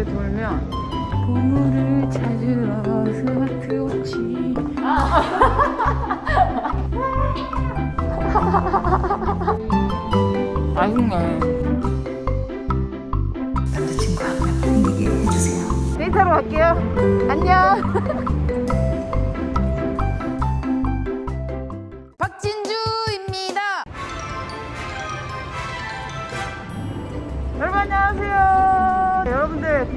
이렇게 돌면 보물을 찾으러 스마트워치 맛있네. 남자친구 한명 생기게 해주세요. 데이트하러 갈게요. 안녕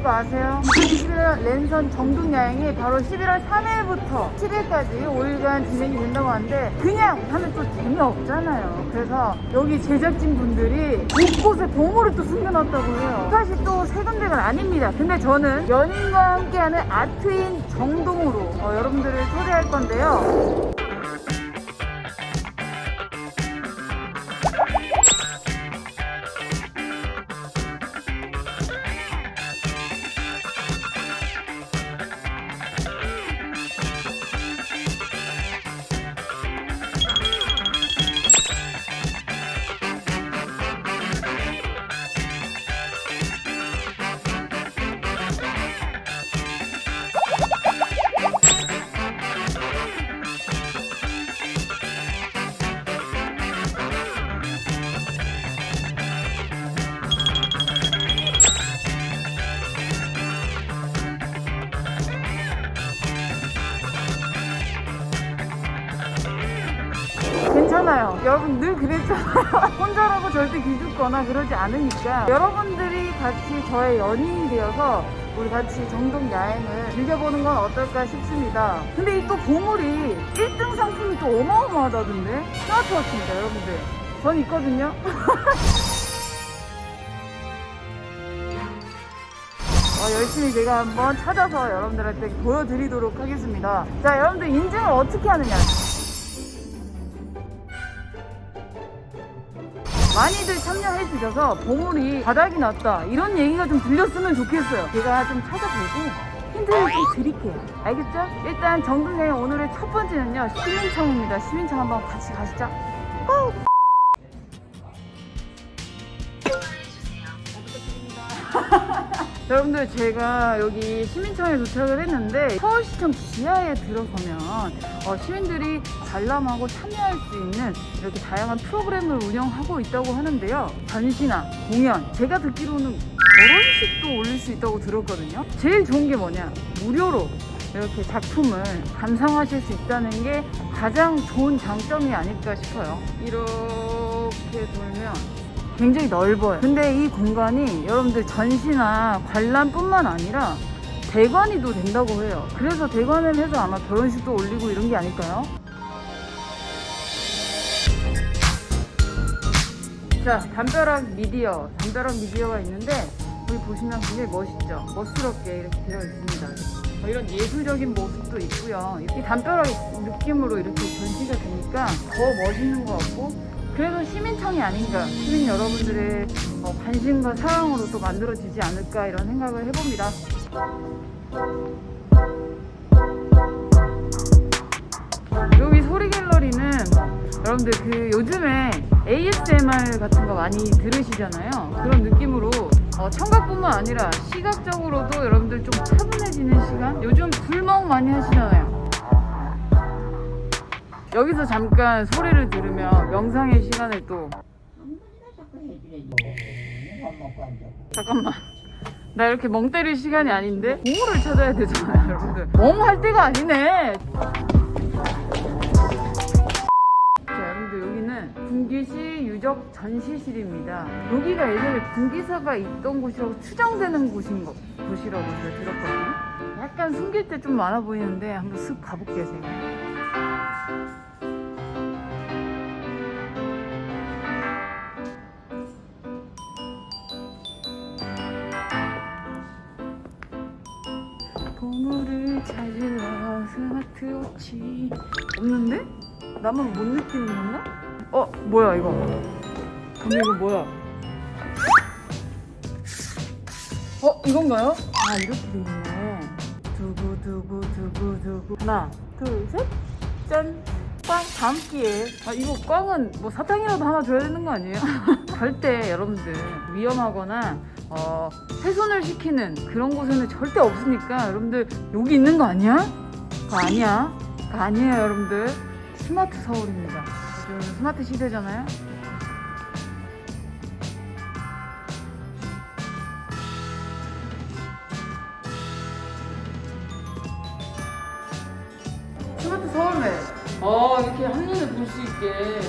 그거 아세요? 2021년 랜선 정동 야행이 바로 11월 3일부터 7일까지 5일간 진행이 된다고 하는데 그냥 하면 또 재미없잖아요. 그래서 여기 제작진 분들이 곳곳에 보물을 또 숨겨놨다고 해요. 사실 또 세 군데가 아닙니다. 근데 저는 연인과 함께하는 아트인 정동으로 어, 여러분들을 초대할 건데요 괜찮아요. 여러분 늘 그랬잖아요. 혼자라고 절대 기죽거나 그러지 않으니까 여러분들이 같이 저의 연인이 되어서 우리 같이 정동 야행을 즐겨보는 건 어떨까 싶습니다. 근데 이 또 보물이 1등 상품이 또 어마어마하다던데? 스마트워치입니다, 여러분들. 전 있거든요. 어, 열심히 제가 한번 찾아서 여러분들한테 보여드리도록 하겠습니다. 자, 여러분들 인증을 어떻게 하느냐. 많이들 참여해 주셔서 보물이 바닥이 났다. 이런 얘기가 좀 들렸으면 좋겠어요. 제가 좀 찾아보고 힌트를 좀 드릴게요. 알겠죠? 일단 정동영의 오늘의 첫 번째는요 시민청입니다. 시민청 한번 같이 가시죠. 고! 여러분들 제가 여기 시민청에 도착을 했는데 서울시청 지하에 들어서면 어, 시민들이 관람하고 참여할 수 있는 이렇게 다양한 프로그램을 운영하고 있다고 하는데요. 전시나 공연 제가 듣기로는 결혼식도 올릴 수 있다고 들었거든요. 제일 좋은 게 뭐냐? 무료로 이렇게 작품을 감상하실 수 있다는 게 가장 좋은 장점이 아닐까 싶어요. 이렇게 돌면 굉장히 넓어요. 근데 이 공간이 여러분들 전시나 관람뿐만 아니라 대관이도 된다고 해요. 그래서 대관을 해서 아마 결혼식도 올리고 이런 게 아닐까요? 자, 담벼락 미디어. 담벼락 미디어가 있는데 여기 보시면 굉장히 멋있죠? 멋스럽게 이렇게 되어 있습니다. 뭐 이런 예술적인 모습도 있고요. 이 담벼락 느낌으로 이렇게 전시가 되니까 더 멋있는 것 같고 그래도 시민청이 아닌가 시민 여러분들의 어, 관심과 사랑으로 또 만들어지지 않을까 이런 생각을 해봅니다. 여기 소리 갤러리는 여러분들 그 요즘에 ASMR 같은 거 많이 들으시잖아요. 그런 느낌으로 어, 청각뿐만 아니라 시각적으로도 여러분들 좀 차분해지는 시간. 요즘 불멍 많이 하시잖아요. 여기서 잠깐 소리를 들으면 명상의 시간에 또. 잠깐만. 나 이렇게 멍 때릴 시간이 아닌데? 보물을 찾아야 되잖아요 여러분들. 멍 할 때가 아니네. 자 여러분들 여기는 군기시 유적 전시실입니다. 여기가 예전에 군기사가 있던 곳이라고 추정되는 곳인 거, 곳이라고 제가 들었거든요 약간 숨길 때 좀 많아 보이는데 한번 쓱 가볼게요 제가 보물을 찾으러 스마트워치 없는데? 나만 못 느끼는 건가? 어 뭐야 이거 근데 이거 뭐야 어 이건가요? 아 이렇게 돼 있네 두구두구두구두구. 하나 둘셋짠. 꽝. 다음 기회에. 아 이거 꽝은 뭐 사탕이라도 하나 줘야 되는 거 아니에요? 절대 여러분들 위험하거나 어, 훼손을 시키는 그런 곳에는 절대 없으니까 여러분들 여기 있는 거 아니야? 그거 아니야. 그거 아니에요 여러분들. 스마트 서울입니다. 요즘 스마트 시대잖아요 있게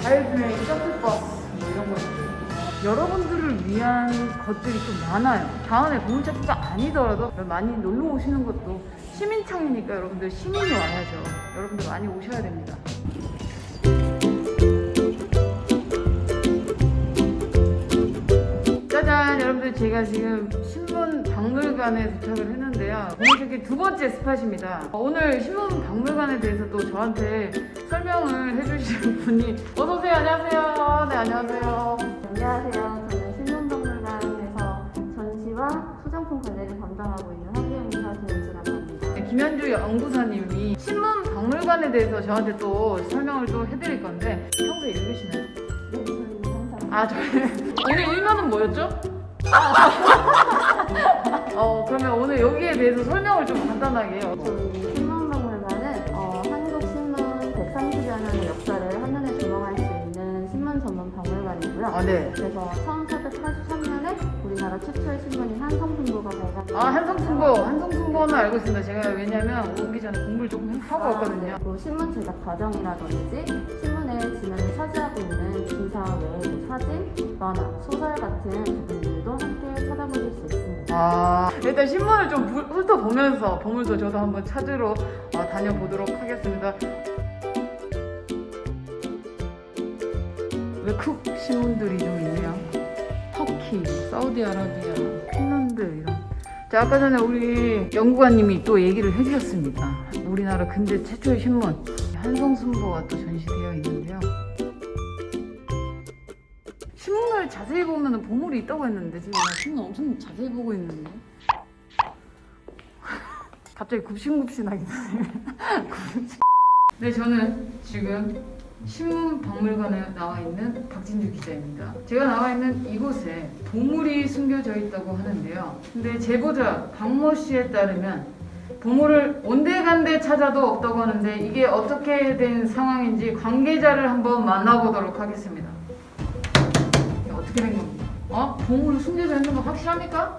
자율주행 셔틀버스 뭐 이런 것들. 여러분들을 위한 것들이 좀 많아요. 다음에 보물찾기가 아니더라도 많이 놀러 오시는 것도 시민창이니까 여러분들 시민이 와야죠. 여러분들 많이 오셔야 됩니다 여러분들 제가 지금 신문 박물관에 도착을 했는데요 오늘 저기 두 번째 스팟입니다 어, 오늘 신문 박물관에 대해서 또 저한테 설명을 해주시는 분이 어서오세요 안녕하세요 네 안녕하세요 안녕하세요. 저는 신문박물관에서 전시와 소장품 관리를 담당하고 있는 한계용사 조은주라고 합니다. 네, 김현주 연구사님이 신문 박물관에 대해서 저한테 또 설명을 또 해드릴 건데 평소에 읽으시나요? 네, 저는 항상 아 저희 오늘 일면은 뭐였죠? 어 그러면 오늘 여기에 대해서 설명을 좀 간단하게 해요 저희 신문박물관은 어, 한국 신문 130여 년의 역사를 한눈에 조망할 수 있는 신문 전문 박물관이고요. 아 네. 그래서 1883년에 우리나라 최초의 신문인 한성신보가 발간. 아 한성승보 한성승보는 알고 있습니다 제가 왜냐면 오기 전에 공부를 조금 하고 왔거든요 뭐 신문 제작 과정이라든지 신문의 지면을 차지하고 있는 기사 외에 뭐 사진, 만화, 소설 같은 부분들 도 함께 찾아보실 수 있습니다. 아 일단 신문을 좀 부- 훑어보면서 보물도 저도 한번 찾으러 어, 다녀보도록 하겠습니다. 외국 신문들이 좀 있네요. 터키, 사우디아라비아, 핀란드 이런. 자 아까 전에 우리 연구관님이 또 얘기를 해주셨습니다. 우리나라 근대 최초의 신문 한성순보가 또 전시되어 있는데요 신문을 자세히 보면 보물이 있다고 했는데 지금. 나 신문 엄청 자세히 보고 있는데. 갑자기 굽신굽신하게 굽신- 네 저는 지금 신문 박물관에 나와 있는 박진주 기자입니다. 제가 나와 있는 이곳에 보물이 숨겨져 있다고 하는데요. 근데 제보자 박모 씨에 따르면 보물을 온데간데 찾아도 없다고 하는데 이게 어떻게 된 상황인지 관계자를 한번 만나보도록 하겠습니다 어떻게 된 겁니까? 어? 보물이 숨겨져 있는 거 확실합니까?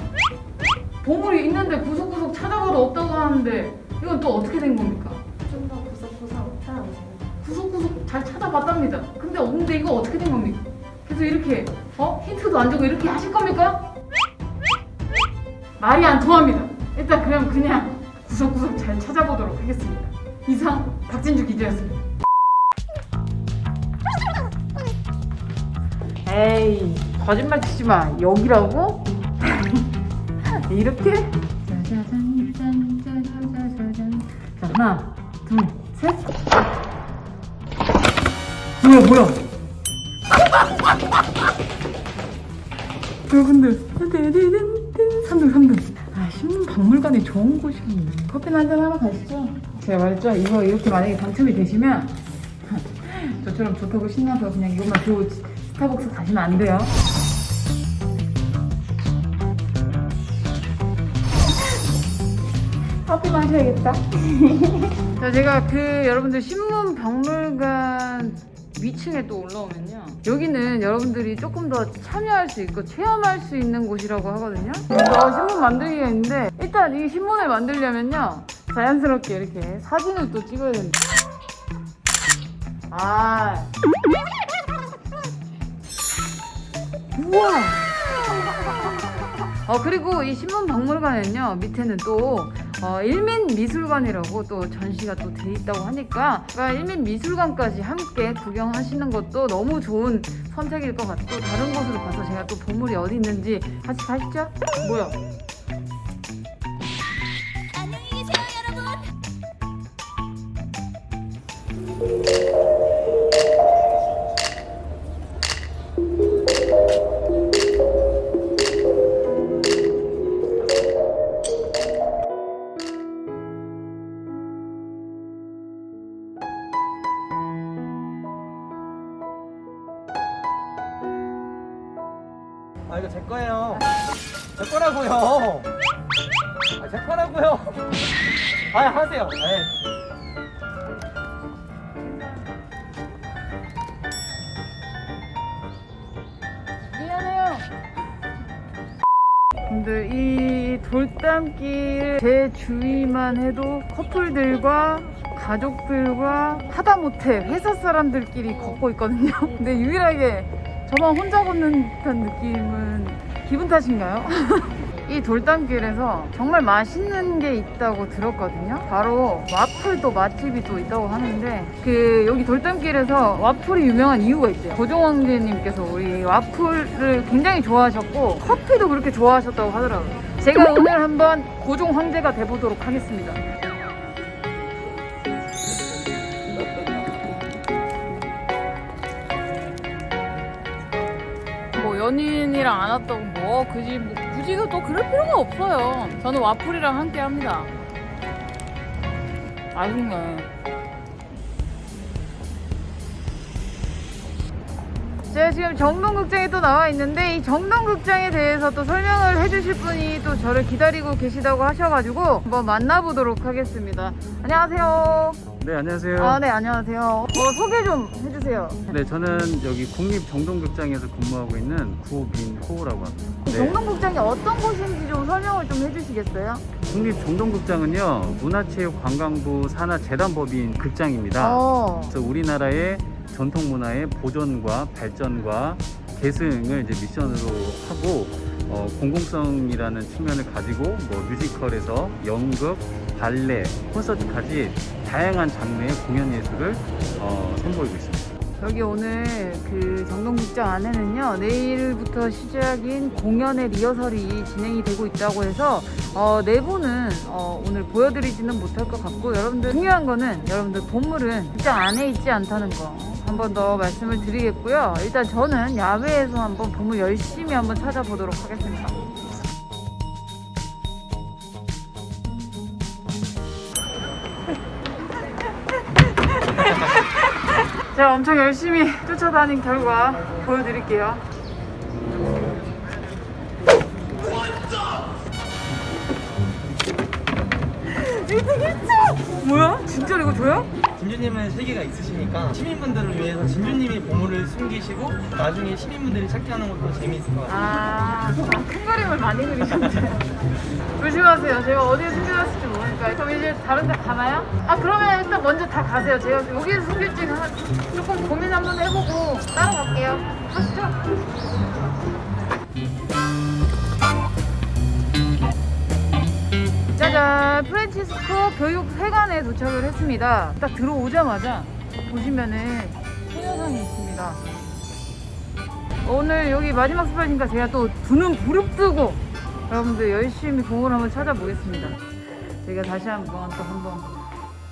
보물이 있는데 구석구석 찾아봐도 없다고 하는데 이건 또 어떻게 된 겁니까? 좀 더 구석구석 찾아보세요. 구석구석 잘 찾아봤답니다. 근데 없는데 이거 어떻게 된 겁니까? 그래서 이렇게 어 힌트도 안 주고 이렇게 하실 겁니까? 말이 안 통합니다. 일단 그냥 그냥 구석구석 잘 찾아보도록 하겠습니다. 이상 박진주 기자였습니다. 에이 거짓말 치지 마. 여기라고? 이렇게? 자 하나 둘 셋. 뭐야 뭐야 여러분들 3등 3등 아 신문 박물관에 좋은 곳이 있네 커피나 한잔 하러 가시죠 제가 말했죠 이거 이렇게 만약에 당첨이 되시면 저처럼 좋다고 신나서 그냥 이것만 들고 스타벅스 가시면 안 돼요 커피 마셔야겠다 자, 제가 그 여러분들 신문 박물관 위층에 또 올라오면요. 여기는 여러분들이 조금 더 참여할 수 있고 체험할 수 있는 곳이라고 하거든요. 그래서 신문 만들기가 있는데 일단 이 신문을 만들려면요. 자연스럽게 이렇게 사진을 또 찍어야 됩니다. 아. 우와. 어 그리고 이 신문 박물관에는요 밑에는 또 어, 일민 미술관이라고 또 전시가 또 돼 있다고 하니까 그러니까 일민 미술관까지 함께 구경하시는 것도 너무 좋은 선택일 것 같고 다른 곳으로 가서 제가 또 보물이 어디 있는지 같이 가시죠. 뭐야? 아, 하세요. 네. 미안해요. 근데 이 돌담길 제 주위만 해도 커플들과 가족들과 하다못해 회사 사람들끼리 걷고 있거든요. 근데 유일하게 저만 혼자 걷는 듯한 느낌은 기분 탓인가요? 이 돌담길에서 정말 맛있는 게 있다고 들었거든요. 바로 와플도 맛집이 또 있다고 하는데 그 여기 돌담길에서 와플이 유명한 이유가 있대요. 고종 황제님께서 우리 와플을 굉장히 좋아하셨고 커피도 그렇게 좋아하셨다고 하더라고요. 제가 오늘 한번 고종 황제가 돼보도록 하겠습니다. 뭐 연인이랑 안 왔다고 뭐 굳이 뭐 굳이 또 그럴 필요가 없어요. 저는 와플이랑 함께 합니다. 아쉽네. 제가 지금 정동극장에 또 나와 있는데 이 정동극장에 대해서 또 설명을 해주실 분이 또 저를 기다리고 계시다고 하셔가지고 한번 만나보도록 하겠습니다. 안녕하세요. 네, 안녕하세요. 아, 네, 안녕하세요. 어, 소개 좀 해주세요. 네, 저는 여기 국립 정동극장에서 근무하고 있는 구민호라고 합니다. 이 네, 정동극장이 어떤 곳인지 좀 설명을 좀 해주시겠어요? 국립 정동극장은요, 문화체육관광부 산하재단법인 극장입니다. 어. 그래서 우리나라의 전통 문화의 보존과 발전과 계승을 이제 미션으로 하고 어, 공공성이라는 측면을 가지고 뭐 뮤지컬에서 연극, 발레, 콘서트까지 다양한 장르의 공연 예술을 어, 선보이고 있습니다. 여기 오늘 그 정동극장 안에는요 내일부터 시작인 공연의 리허설이 진행이 되고 있다고 해서 어, 내부는 어, 오늘 보여드리지는 못할 것 같고 여러분들 중요한 거는 여러분들 보물은 극장 안에 있지 않다는 거 한 번 더 말씀을 드리겠고요 일단 저는 야외에서 한번 보물 열심히 한번 찾아보도록 하겠습니다 제가 엄청 열심히 쫓아다닌 결과 보여드릴게요. 뭐야? 진짜로 이거 줘요? 진주님은 세계가 있으시니까 시민분들을 위해서 진주님이 보물을 숨기시고 나중에 시민분들이 찾게 하는 것도 재미있을 것 같아요. 아, 큰 그림을 많이 그리셨네요. 조심하세요. 제가 어디에 숨겨놨을지 모르 니까. 그럼 이제 다른 데 가나요? 아, 그러면 일단 먼저 다 가세요. 제가 여기에 숨길지 한- 조금 고민 한번 해보고 따라갈게요. 가시죠. 짜잔! 프란치스코 교육회관에 도착을 했습니다. 딱 들어오자마자 보시면은 소녀상이 있습니다. 오늘 여기 마지막 스팟이니까 제가 또 두 눈 부릅뜨고 여러분들 열심히 보물 한번 찾아보겠습니다. 제가 다시 한번 또 한번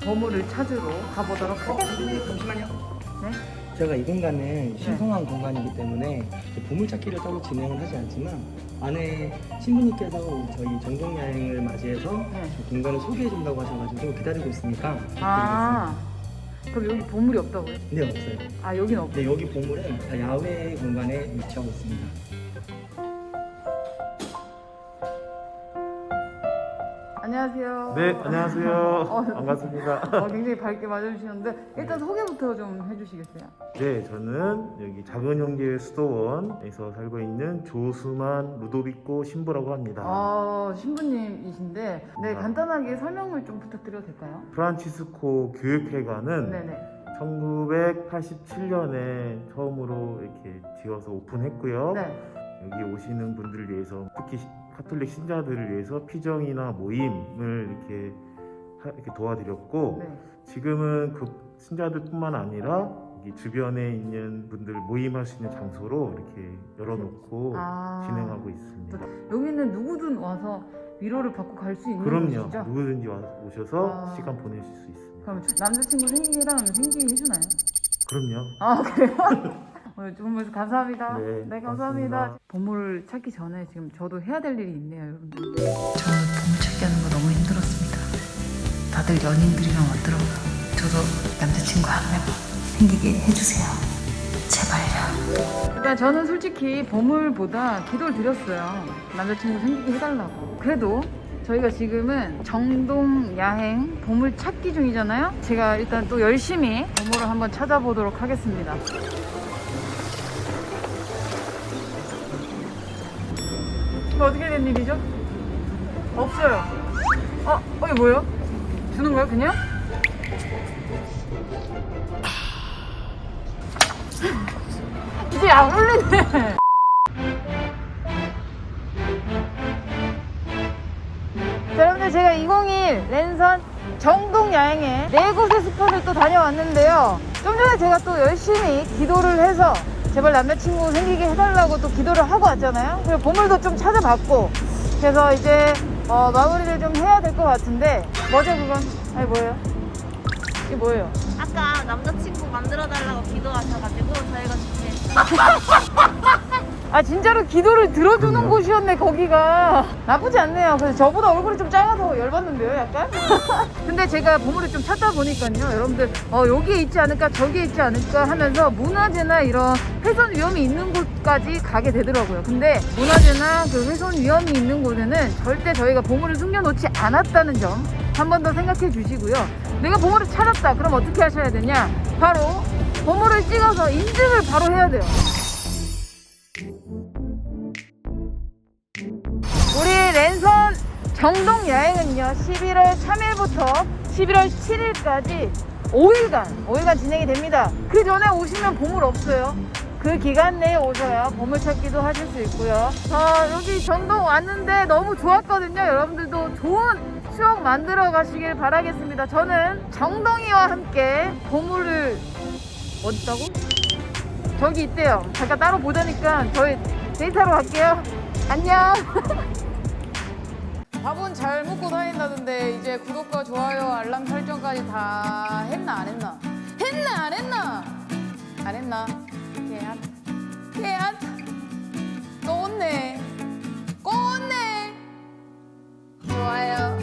보물을 찾으러 가보도록 하겠습니다. 잠시만요. 네? 제가 이 공간은 신성한 공간이기 때문에 이제 보물찾기를 따로 진행을 하지 않지만 안에 신부님께서 저희 전공 여행을 맞이해서 네. 저 공간을 소개해 준다고 하셔가지고 기다리고 있으니까 아, 그럼 여기 보물이 없다고요? 네 없어요. 아, 여긴 없고. 네 여기 보물은 다 야외 공간에 위치하고 있습니다. 안녕하세요. 네, 안녕하세요. 어, 반갑습니다. 어, 굉장히 밝게 맞아주시는데 일단 소개부터 좀 해주시겠어요? 네, 저는 여기 작은 형제 수도원에서 살고 있는 조수만 루도비코 신부라고 합니다. 아, 신부님이신데 네, 아. 간단하게 설명을 좀 부탁드려도 될까요? 프란치스코 교육회관은 네네. 1987년에 처음으로 이렇게 지어서 오픈했고요. 네. 여기 오시는 분들을 위해서 특히 시- 카톨릭 신자들을 위해서 피정이나 모임을 이렇게, 하- 이렇게 도와드렸고 네. 지금은 그 신자들뿐만 아니라 주변에 있는 분들 모임할 수 있는 장소로 이렇게 열어놓고 아. 진행하고 있습니다. 여기는 누구든 와서 위로를 받고 갈 수 있는 그럼요. 곳이죠? 누구든지 와, 오셔서 아. 시간 보내실 수 있습니다. 그럼 남자친구 해달라면 생기게 해주나요? 그럼요. 아 그래요? 오늘 정말 감사합니다. 네, 감사합니다. 고맙습니다. 보물을 찾기 전에 지금 저도 해야 될 일이 있네요, 여러분들. 저는 보물 찾기 하는 거 너무 힘들었습니다. 다들 연인들이랑 왔더라고요. 저도 남자친구 한 명 생기게 해주세요. 그러니까 저는 솔직히 보물보다 기도를 드렸어요. 남자친구 생기게 해달라고. 그래도 저희가 지금은 정동 야행 보물 찾기 중이잖아요. 제가 일단 또 열심히 보물을 한번 찾아보도록 하겠습니다. 어떻게 된 일이죠? 없어요. 어, 어, 이거 뭐예요? 주는 거야, 그냥? 이제 안 울리네. 자, 여러분들 제가 2021 랜선 정동 야행에 네 곳의 스팟을 또 다녀왔는데요. 좀 전에 제가 또 열심히 기도를 해서 제발 남자친구 생기게 해달라고 또 기도를 하고 왔잖아요. 그리고 보물도 좀 찾아봤고 그래서 이제 어, 마무리를 좀 해야 될 것 같은데 뭐죠 그건? 아니 뭐예요? 이게 뭐예요? 아까 남자친구 만들어 달라고 기도하셔가지고 저희가 준비했어요. 아 진짜로 기도를 들어주는 그럼요. 곳이었네 거기가. 나쁘지 않네요. 그래서 저보다 얼굴이 좀 작아서 열받는데요 약간? 근데 제가 보물을 좀 찾다 보니까요 여러분들 어 여기에 있지 않을까 저기에 있지 않을까 하면서 문화재나 이런 훼손 위험이 있는 곳까지 가게 되더라고요. 근데 문화재나 그 훼손 위험이 있는 곳에는 절대 저희가 보물을 숨겨놓지 않았다는 점 한 번 더 생각해 주시고요. 내가 보물을 찾았다. 그럼 어떻게 하셔야 되냐? 바로 보물을 찍어서 인증을 바로 해야 돼요 정동 여행은요 11월 3일부터 11월 7일까지 5일간 5일간 진행이 됩니다. 그 전에 오시면 보물 없어요. 그 기간 내에 오셔야 보물 찾기도 하실 수 있고요. 어, 여기 정동 왔는데 너무 좋았거든요. 여러분들도 좋은 추억 만들어 가시길 바라겠습니다. 저는 정동이와 함께 보물을 어딨다고? 저기 있대요. 잠깐 따로 보자니까 저희 데이터로 갈게요. 안녕 밥은 잘 먹고 다닌다던데 이제 구독과 좋아요, 알람 설정까지 다 했나 안 했나? 했나 안 했나? 안 했나? 개안 개안 또 온네 또 온네 좋아요